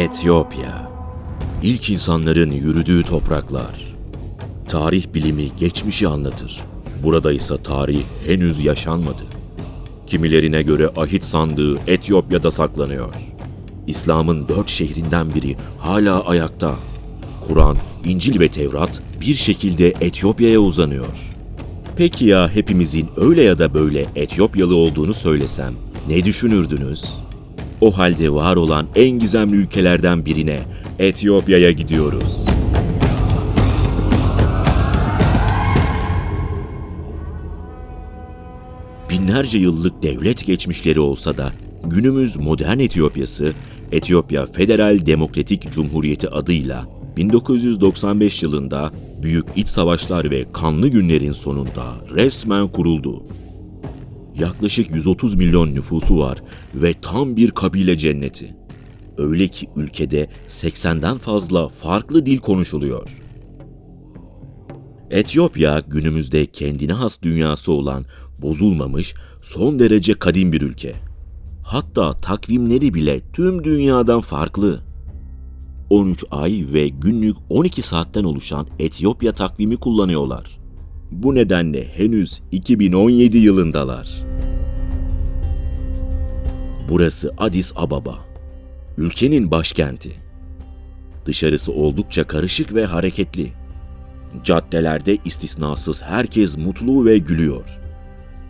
Etiyopya. İlk insanların yürüdüğü topraklar. Tarih bilimi geçmişi anlatır. Burada ise tarih henüz yaşanmadı. Kimilerine göre ahit sandığı Etiyopya'da saklanıyor. İslam'ın dört şehrinden biri hala ayakta. Kur'an, İncil ve Tevrat bir şekilde Etiyopya'ya uzanıyor. Peki ya hepimizin öyle ya da böyle Etiyopyalı olduğunu söylesem ne düşünürdünüz? O halde var olan en gizemli ülkelerden birine Etiyopya'ya gidiyoruz. Binlerce yıllık devlet geçmişleri olsa da günümüz modern Etiyopya'sı Etiyopya Federal Demokratik Cumhuriyeti adıyla 1995 yılında büyük iç savaşlar ve kanlı günlerin sonunda resmen kuruldu. Yaklaşık 130 milyon nüfusu var ve tam bir kabile cenneti. Öyle ki ülkede 80'den fazla farklı dil konuşuluyor. Etiyopya günümüzde kendine has dünyası olan bozulmamış, son derece kadim bir ülke. Hatta takvimleri bile tüm dünyadan farklı. 13 ay ve günlük 12 saatten oluşan Etiyopya takvimi kullanıyorlar. Bu nedenle henüz 2017 yılındalar. Burası Addis Ababa. Ülkenin başkenti. Dışarısı oldukça karışık ve hareketli. Caddelerde istisnasız herkes mutlu ve gülüyor.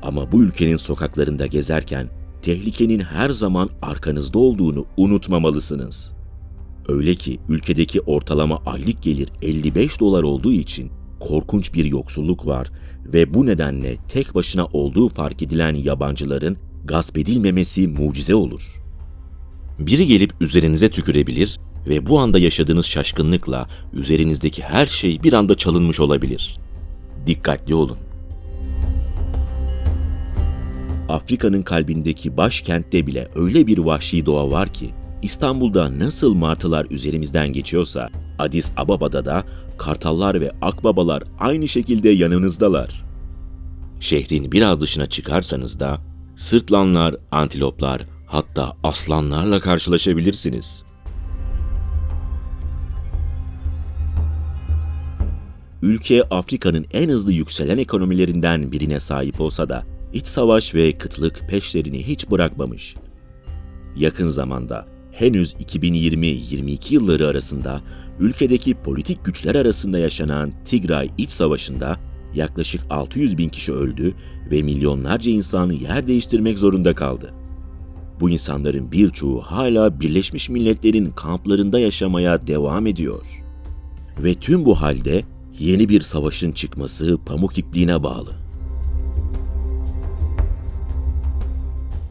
Ama bu ülkenin sokaklarında gezerken tehlikenin her zaman arkanızda olduğunu unutmamalısınız. Öyle ki ülkedeki ortalama aylık gelir 55 dolar olduğu için korkunç bir yoksulluk var ve bu nedenle tek başına olduğu fark edilen yabancıların gasp edilmemesi mucize olur. Biri gelip üzerinize tükürebilir ve bu anda yaşadığınız şaşkınlıkla üzerinizdeki her şey bir anda çalınmış olabilir. Dikkatli olun. Afrika'nın kalbindeki başkentte bile öyle bir vahşi doğa var ki İstanbul'da nasıl martılar üzerimizden geçiyorsa Addis Ababa'da da kartallar ve akbabalar aynı şekilde yanınızdalar. Şehrin biraz dışına çıkarsanız da sırtlanlar, antiloplar hatta aslanlarla karşılaşabilirsiniz. Ülke Afrika'nın en hızlı yükselen ekonomilerinden birine sahip olsa da iç savaş ve kıtlık peşlerini hiç bırakmamış. Yakın zamanda henüz 2020-22 yılları arasında ülkedeki politik güçler arasında yaşanan Tigray iç savaşında yaklaşık 600 bin kişi öldü ve milyonlarca insan yer değiştirmek zorunda kaldı. Bu insanların birçoğu hala Birleşmiş Milletler'in kamplarında yaşamaya devam ediyor. Ve tüm bu halde yeni bir savaşın çıkması pamuk ipliğine bağlı.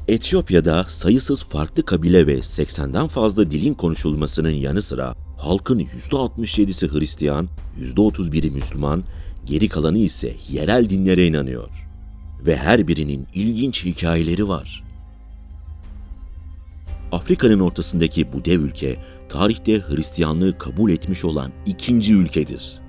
Etiyopya'da sayısız farklı kabile ve 80'den fazla dilin konuşulmasının yanı sıra halkın %67'si Hristiyan, %31'i Müslüman, geri kalanı ise yerel dinlere inanıyor. Ve her birinin ilginç hikayeleri var. Afrika'nın ortasındaki bu dev ülke, tarihte Hristiyanlığı kabul etmiş olan ikinci ülkedir.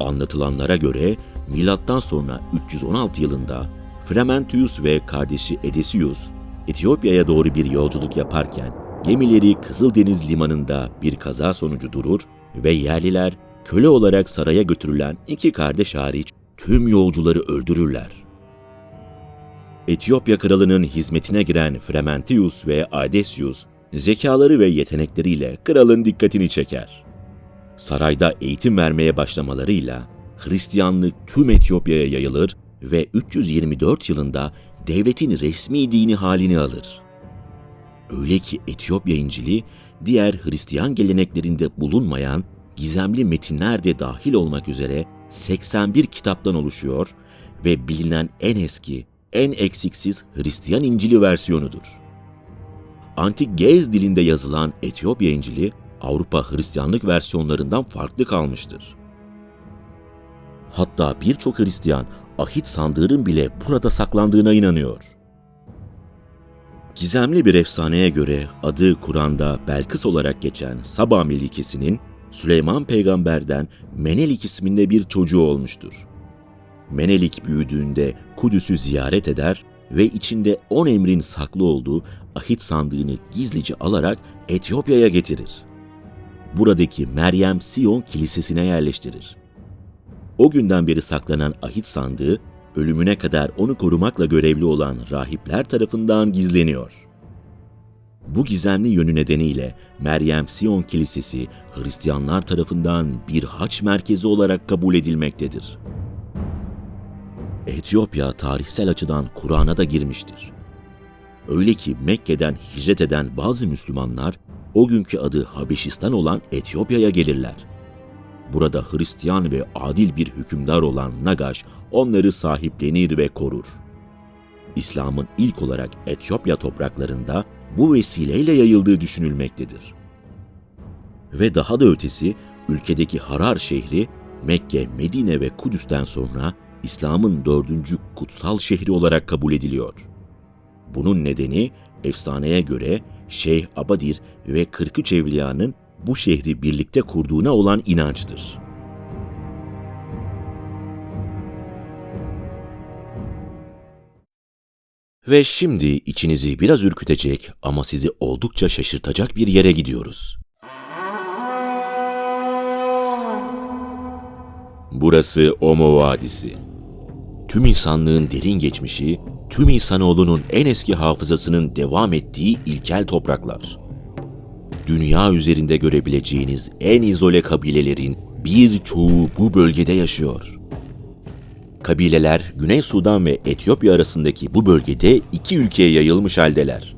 Anlatılanlara göre milattan sonra 316 yılında Frumentius ve kardeşi Edesius Etiyopya'ya doğru bir yolculuk yaparken gemileri Kızıldeniz limanında bir kaza sonucu durur ve yerliler köle olarak saraya götürülen iki kardeş hariç tüm yolcuları öldürürler. Etiyopya kralının hizmetine giren Frumentius ve Adesius zekaları ve yetenekleriyle kralın dikkatini çeker. Sarayda eğitim vermeye başlamalarıyla Hristiyanlık tüm Etiyopya'ya yayılır ve 324 yılında devletin resmi dini halini alır. Öyle ki Etiyopya İncil'i diğer Hristiyan geleneklerinde bulunmayan gizemli metinler de dahil olmak üzere 81 kitaptan oluşuyor ve bilinen en eski, en eksiksiz Hristiyan İncil'i versiyonudur. Antik Gez dilinde yazılan Etiyopya İncil'i Avrupa Hristiyanlık versiyonlarından farklı kalmıştır. Hatta birçok Hristiyan ahit sandığının bile burada saklandığına inanıyor. Gizemli bir efsaneye göre adı Kur'an'da Belkıs olarak geçen Saba Melikesi'nin Süleyman peygamberden Menelik isminde bir çocuğu olmuştur. Menelik büyüdüğünde Kudüs'ü ziyaret eder ve içinde on emrin saklı olduğu ahit sandığını gizlice alarak Etiyopya'ya getirir. Buradaki Meryem Sion Kilisesi'ne yerleştirir. O günden beri saklanan ahit sandığı, ölümüne kadar onu korumakla görevli olan rahipler tarafından gizleniyor. Bu gizemli yönü nedeniyle Meryem Sion Kilisesi Hristiyanlar tarafından bir haç merkezi olarak kabul edilmektedir. Etiyopya tarihsel açıdan Kur'an'a da girmiştir. Öyle ki Mekke'den hicret eden bazı Müslümanlar o günkü adı Habeşistan olan Etiyopya'ya gelirler. Burada Hristiyan ve adil bir hükümdar olan Nagaş onları sahiplenir ve korur. İslam'ın ilk olarak Etiyopya topraklarında bu vesileyle yayıldığı düşünülmektedir. Ve daha da ötesi ülkedeki Harar şehri Mekke, Medine ve Kudüs'ten sonra İslam'ın dördüncü kutsal şehri olarak kabul ediliyor. Bunun nedeni efsaneye göre Şeyh Abadir ve 43 evliyanın bu şehri birlikte kurduğuna olan inançtır. Ve şimdi içinizi biraz ürkütecek ama sizi oldukça şaşırtacak bir yere gidiyoruz. Burası Omo Vadisi. Tüm insanlığın derin geçmişi, tüm insanoğlunun en eski hafızasının devam ettiği ilkel topraklar. Dünya üzerinde görebileceğiniz en izole kabilelerin birçoğu bu bölgede yaşıyor. Kabileler Güney Sudan ve Etiyopya arasındaki bu bölgede iki ülkeye yayılmış haldeler.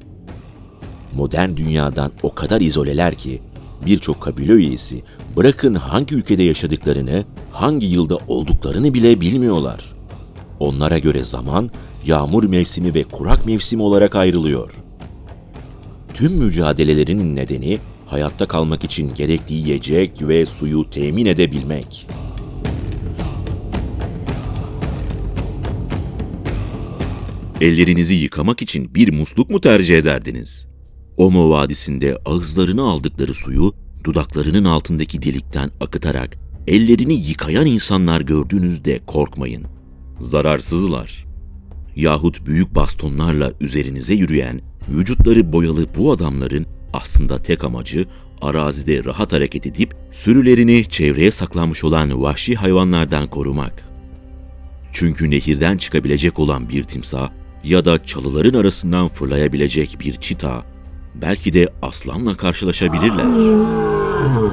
Modern dünyadan o kadar izoleler ki birçok kabile üyesi bırakın hangi ülkede yaşadıklarını, hangi yılda olduklarını bile bilmiyorlar. Onlara göre zaman yağmur mevsimi ve kurak mevsimi olarak ayrılıyor. Tüm mücadelelerinin nedeni hayatta kalmak için gerekli yiyecek ve suyu temin edebilmek. Ellerinizi yıkamak için bir musluk mu tercih ederdiniz? Omo Vadisi'nde ağızlarını aldıkları suyu dudaklarının altındaki delikten akıtarak ellerini yıkayan insanlar gördüğünüzde korkmayın. Zararsızlar. Yahut büyük bastonlarla üzerinize yürüyen, vücutları boyalı bu adamların aslında tek amacı arazide rahat hareket edip sürülerini çevreye saklanmış olan vahşi hayvanlardan korumak. Çünkü nehirden çıkabilecek olan bir timsah ya da çalıların arasından fırlayabilecek bir çita, belki de aslanla karşılaşabilirler.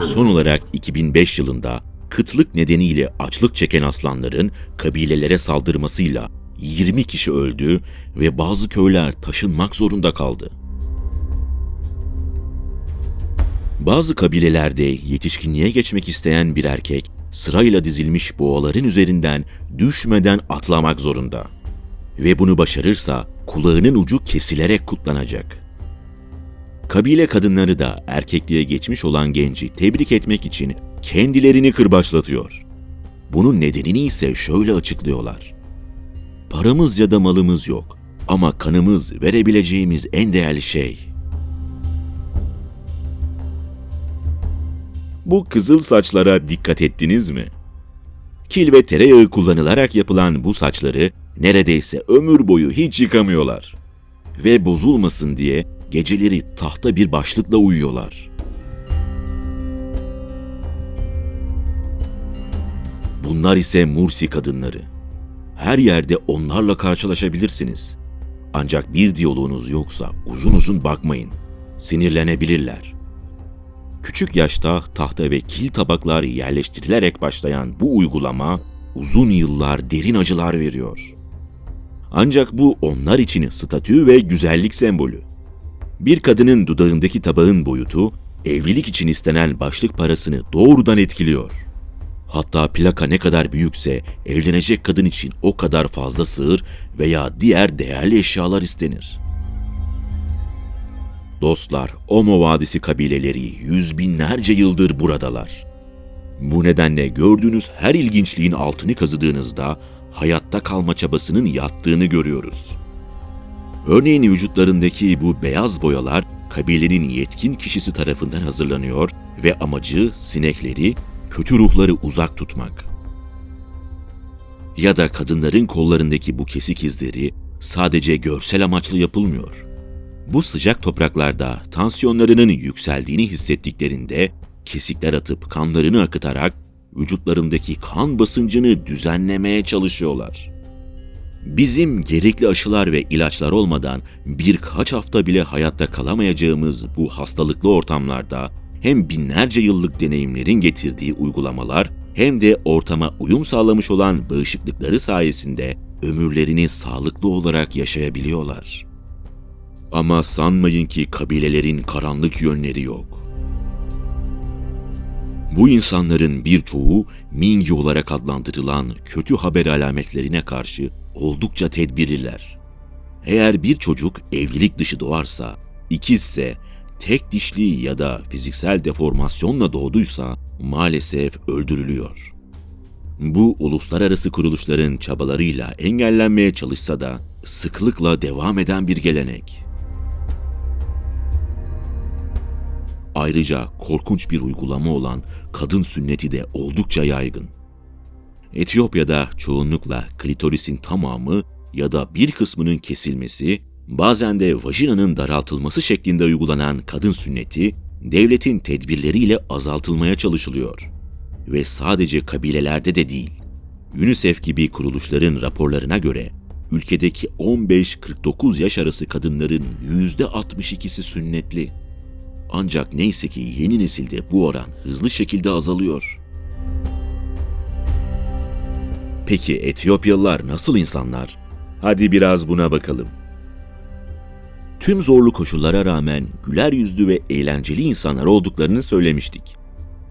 Son olarak 2005 yılında kıtlık nedeniyle açlık çeken aslanların kabilelere saldırmasıyla 20 kişi öldü ve bazı köyler taşınmak zorunda kaldı. Bazı kabilelerde yetişkinliğe geçmek isteyen bir erkek sırayla dizilmiş boğaların üzerinden düşmeden atlamak zorunda. Ve bunu başarırsa kulağının ucu kesilerek kutlanacak. Kabile kadınları da erkekliğe geçmiş olan genci tebrik etmek için kendilerini kırbaçlatıyor. Bunun nedenini ise şöyle açıklıyorlar. Paramız ya da malımız yok ama kanımız verebileceğimiz en değerli şey. Bu kızıl saçlara dikkat ettiniz mi? Kil ve tereyağı kullanılarak yapılan bu saçları neredeyse ömür boyu hiç yıkamıyorlar. Ve bozulmasın diye geceleri tahta bir başlıkla uyuyorlar. Bunlar ise Mursi kadınları. Her yerde onlarla karşılaşabilirsiniz. Ancak bir diyaloğunuz yoksa uzun uzun bakmayın. Sinirlenebilirler. Küçük yaşta tahta ve kil tabaklar yerleştirilerek başlayan bu uygulama uzun yıllar derin acılar veriyor. Ancak bu onlar için statü ve güzellik sembolü. Bir kadının dudağındaki tabağın boyutu evlilik için istenen başlık parasını doğrudan etkiliyor. Hatta plaka ne kadar büyükse evlenecek kadın için o kadar fazla sığır veya diğer değerli eşyalar istenir. Dostlar, Omo Vadisi kabileleri yüz binlerce yıldır buradalar. Bu nedenle gördüğünüz her ilginçliğin altını kazıdığınızda hayatta kalma çabasının yattığını görüyoruz. Örneğin vücutlarındaki bu beyaz boyalar kabilenin yetkin kişisi tarafından hazırlanıyor ve amacı sinekleri, kötü ruhları uzak tutmak. Ya da kadınların kollarındaki bu kesik izleri sadece görsel amaçlı yapılmıyor. Bu sıcak topraklarda tansiyonlarının yükseldiğini hissettiklerinde kesikler atıp kanlarını akıtarak vücutlarındaki kan basıncını düzenlemeye çalışıyorlar. Bizim gerekli aşılar ve ilaçlar olmadan birkaç hafta bile hayatta kalamayacağımız bu hastalıklı ortamlarda hem binlerce yıllık deneyimlerin getirdiği uygulamalar hem de ortama uyum sağlamış olan bağışıklıkları sayesinde ömürlerini sağlıklı olarak yaşayabiliyorlar. Ama sanmayın ki kabilelerin karanlık yönleri yok. Bu insanların birçoğu Mingi olarak adlandırılan kötü haber alametlerine karşı oldukça tedbirliler. Eğer bir çocuk evlilik dışı doğarsa, ikizse, tek dişli ya da fiziksel deformasyonla doğduysa maalesef öldürülüyor. Bu uluslararası kuruluşların çabalarıyla engellenmeye çalışsa da sıklıkla devam eden bir gelenek. Ayrıca korkunç bir uygulama olan kadın sünneti de oldukça yaygın. Etiyopya'da çoğunlukla klitorisin tamamı ya da bir kısmının kesilmesi, bazen de vajinanın daraltılması şeklinde uygulanan kadın sünneti, devletin tedbirleriyle azaltılmaya çalışılıyor. Ve sadece kabilelerde de değil. UNICEF gibi kuruluşların raporlarına göre, ülkedeki 15-49 yaş arası kadınların %62'si sünnetli. Ancak neyse ki yeni nesilde bu oran hızlı şekilde azalıyor. Peki Etiyopyalılar nasıl insanlar? Hadi biraz buna bakalım. Tüm zorlu koşullara rağmen güler yüzlü ve eğlenceli insanlar olduklarını söylemiştik.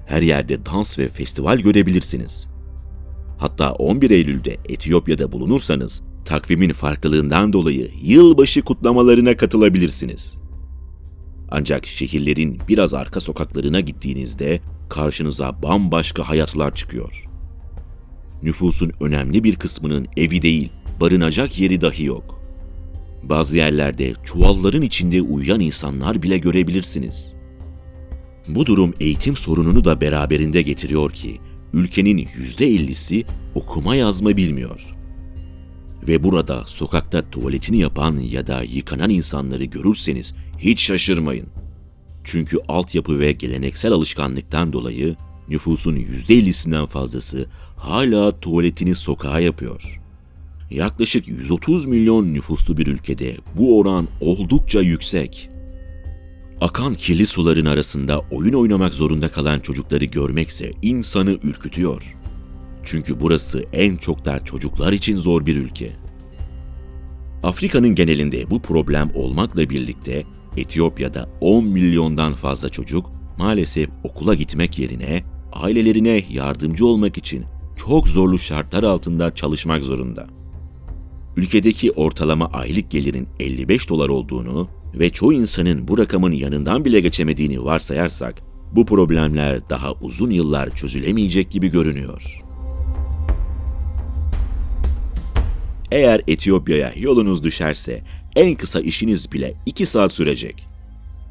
Her yerde dans ve festival görebilirsiniz. Hatta 11 Eylül'de Etiyopya'da bulunursanız takvimin farklılığından dolayı yılbaşı kutlamalarına katılabilirsiniz. Ancak şehirlerin biraz arka sokaklarına gittiğinizde karşınıza bambaşka hayatlar çıkıyor. Nüfusun önemli bir kısmının evi değil, barınacak yeri dahi yok. Bazı yerlerde çuvalların içinde uyuyan insanlar bile görebilirsiniz. Bu durum eğitim sorununu da beraberinde getiriyor ki ülkenin %50'si okuma yazma bilmiyor. Ve burada sokakta tuvaletini yapan ya da yıkanan insanları görürseniz hiç şaşırmayın. Çünkü altyapı ve geleneksel alışkanlıktan dolayı nüfusun %50'sinden fazlası hala tuvaletini sokağa yapıyor. Yaklaşık 130 milyon nüfuslu bir ülkede bu oran oldukça yüksek. Akan kirli suların arasında oyun oynamak zorunda kalan çocukları görmekse insanı ürkütüyor. Çünkü burası en çok da çocuklar için zor bir ülke. Afrika'nın genelinde bu problem olmakla birlikte Etiyopya'da 10 milyondan fazla çocuk maalesef okula gitmek yerine ailelerine yardımcı olmak için çok zorlu şartlar altında çalışmak zorunda. Ülkedeki ortalama aylık gelirin 55 dolar olduğunu ve çoğu insanın bu rakamın yanından bile geçemediğini varsayarsak, bu problemler daha uzun yıllar çözülemeyecek gibi görünüyor. Eğer Etiyopya'ya yolunuz düşerse en kısa işiniz bile 2 saat sürecek.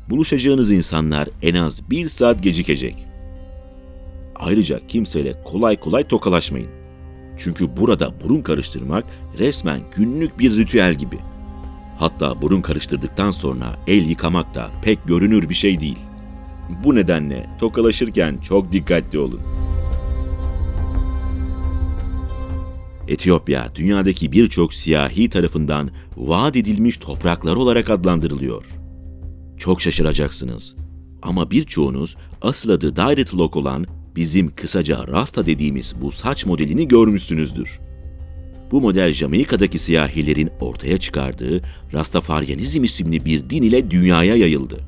Buluşacağınız insanlar en az 1 saat gecikecek. Ayrıca kimseyle kolay kolay tokalaşmayın. Çünkü burada burun karıştırmak resmen günlük bir ritüel gibi. Hatta burun karıştırdıktan sonra el yıkamak da pek görünür bir şey değil. Bu nedenle tokalaşırken çok dikkatli olun. Etiyopya, dünyadaki birçok siyahi tarafından vaat edilmiş topraklar olarak adlandırılıyor. Çok şaşıracaksınız. Ama birçoğunuz asıl adı Direct Lock olan bizim kısaca Rasta dediğimiz bu saç modelini görmüşsünüzdür. Bu model Jamaika'daki siyahilerin ortaya çıkardığı Rastafaryanizm isimli bir din ile dünyaya yayıldı.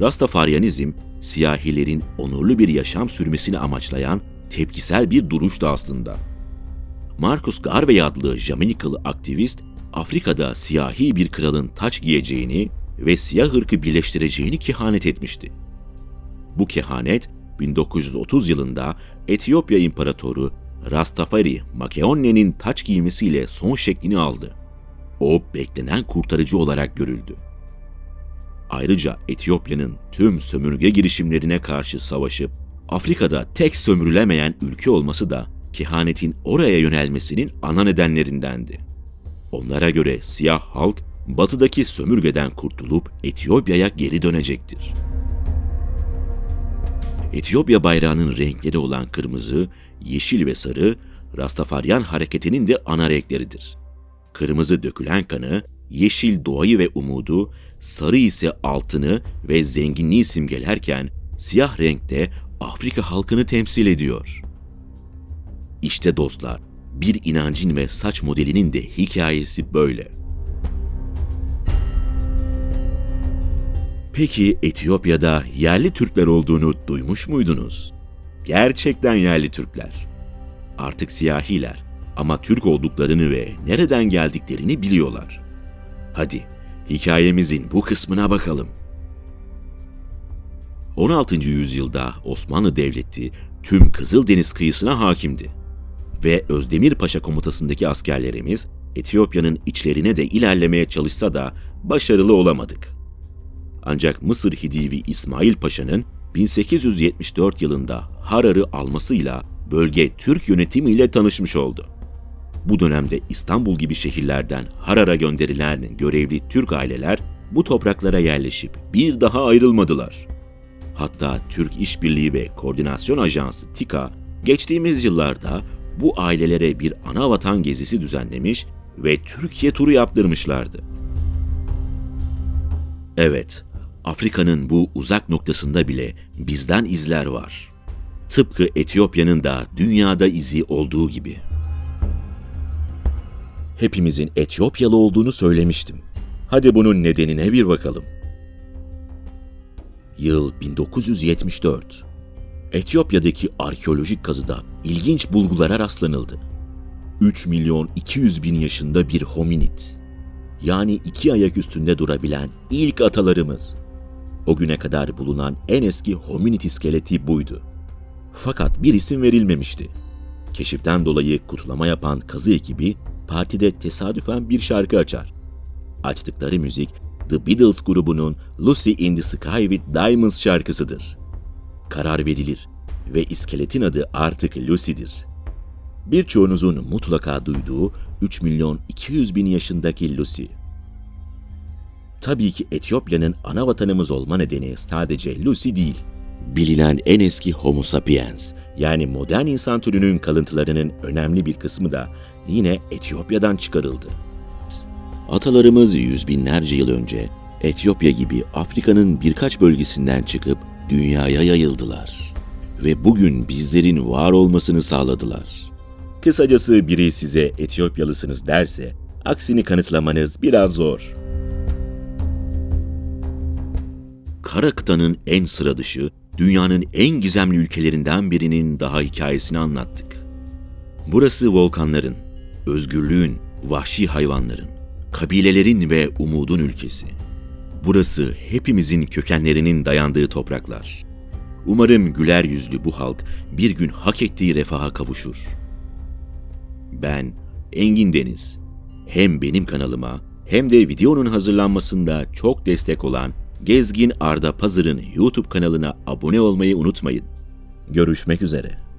Rastafaryanizm, siyahilerin onurlu bir yaşam sürmesini amaçlayan tepkisel bir duruştu aslında. Marcus Garvey adlı Jamaikalı aktivist, Afrika'da siyahi bir kralın taç giyeceğini ve siyah ırkı birleştireceğini kehanet etmişti. Bu kehanet 1930 yılında Etiyopya İmparatoru Rastafari Makeonne'nin taç giymesiyle son şeklini aldı. O beklenen kurtarıcı olarak görüldü. Ayrıca Etiyopya'nın tüm sömürge girişimlerine karşı savaşıp Afrika'da tek sömürülemeyen ülke olması da kehanetin oraya yönelmesinin ana nedenlerindendi. Onlara göre siyah halk batıdaki sömürgeden kurtulup Etiyopya'ya geri dönecektir. Etiyopya bayrağının renkleri olan kırmızı, yeşil ve sarı, Rastafaryan hareketinin de ana renkleridir. Kırmızı dökülen kanı, yeşil doğayı ve umudu, sarı ise altını ve zenginliği simgelerken siyah renkte Afrika halkını temsil ediyor. İşte dostlar, bir inancın ve saç modelinin de hikayesi böyle. Peki Etiyopya'da yerli Türkler olduğunu duymuş muydunuz? Gerçekten yerli Türkler. Artık siyahiler ama Türk olduklarını ve nereden geldiklerini biliyorlar. Hadi hikayemizin bu kısmına bakalım. 16. yüzyılda Osmanlı Devleti tüm Kızıldeniz kıyısına hakimdi. Ve Özdemir Paşa komutasındaki askerlerimiz Etiyopya'nın içlerine de ilerlemeye çalışsa da başarılı olamadık. Ancak Mısır Hidivi İsmail Paşa'nın 1874 yılında Harar'ı almasıyla bölge Türk yönetimiyle tanışmış oldu. Bu dönemde İstanbul gibi şehirlerden Harar'a gönderilen görevli Türk aileler bu topraklara yerleşip bir daha ayrılmadılar. Hatta Türk İşbirliği ve Koordinasyon Ajansı TİKA geçtiğimiz yıllarda bu ailelere bir ana vatan gezisi düzenlemiş ve Türkiye turu yaptırmışlardı. Evet, Afrika'nın bu uzak noktasında bile bizden izler var. Tıpkı Etiyopya'nın da dünyada izi olduğu gibi. Hepimizin Etiyopyalı olduğunu söylemiştim. Hadi bunun nedenine bir bakalım. Yıl 1974. Etiyopya'daki arkeolojik kazıda ilginç bulgulara rastlanıldı. 3 milyon 200 bin yaşında bir hominid. Yani iki ayak üstünde durabilen ilk atalarımız. O güne kadar bulunan en eski hominid iskeleti buydu. Fakat bir isim verilmemişti. Keşiften dolayı kutlama yapan kazı ekibi partide tesadüfen bir şarkı açar. Açtıkları müzik The Beatles grubunun Lucy in the Sky with Diamonds şarkısıdır. Karar verilir ve iskeletin adı artık Lucy'dir. Birçoğunuzun mutlaka duyduğu 3 milyon 200 bin yaşındaki Lucy. Tabii ki Etiyopya'nın ana vatanımız olma nedeni sadece Lucy değil. Bilinen en eski Homo sapiens yani modern insan türünün kalıntılarının önemli bir kısmı da yine Etiyopya'dan çıkarıldı. Atalarımız yüz binlerce yıl önce Etiyopya gibi Afrika'nın birkaç bölgesinden çıkıp dünyaya yayıldılar. Ve bugün bizlerin var olmasını sağladılar. Kısacası biri size Etiyopyalısınız derse, aksini kanıtlamanız biraz zor. Kara kıtanın en sıra dışı, dünyanın en gizemli ülkelerinden birinin daha hikayesini anlattık. Burası volkanların, özgürlüğün, vahşi hayvanların, kabilelerin ve umudun ülkesi. Burası hepimizin kökenlerinin dayandığı topraklar. Umarım güler yüzlü bu halk bir gün hak ettiği refaha kavuşur. Ben Engin Deniz. Hem benim kanalıma hem de videonun hazırlanmasında çok destek olan Gezgin Arda Pazır'ın YouTube kanalına abone olmayı unutmayın. Görüşmek üzere.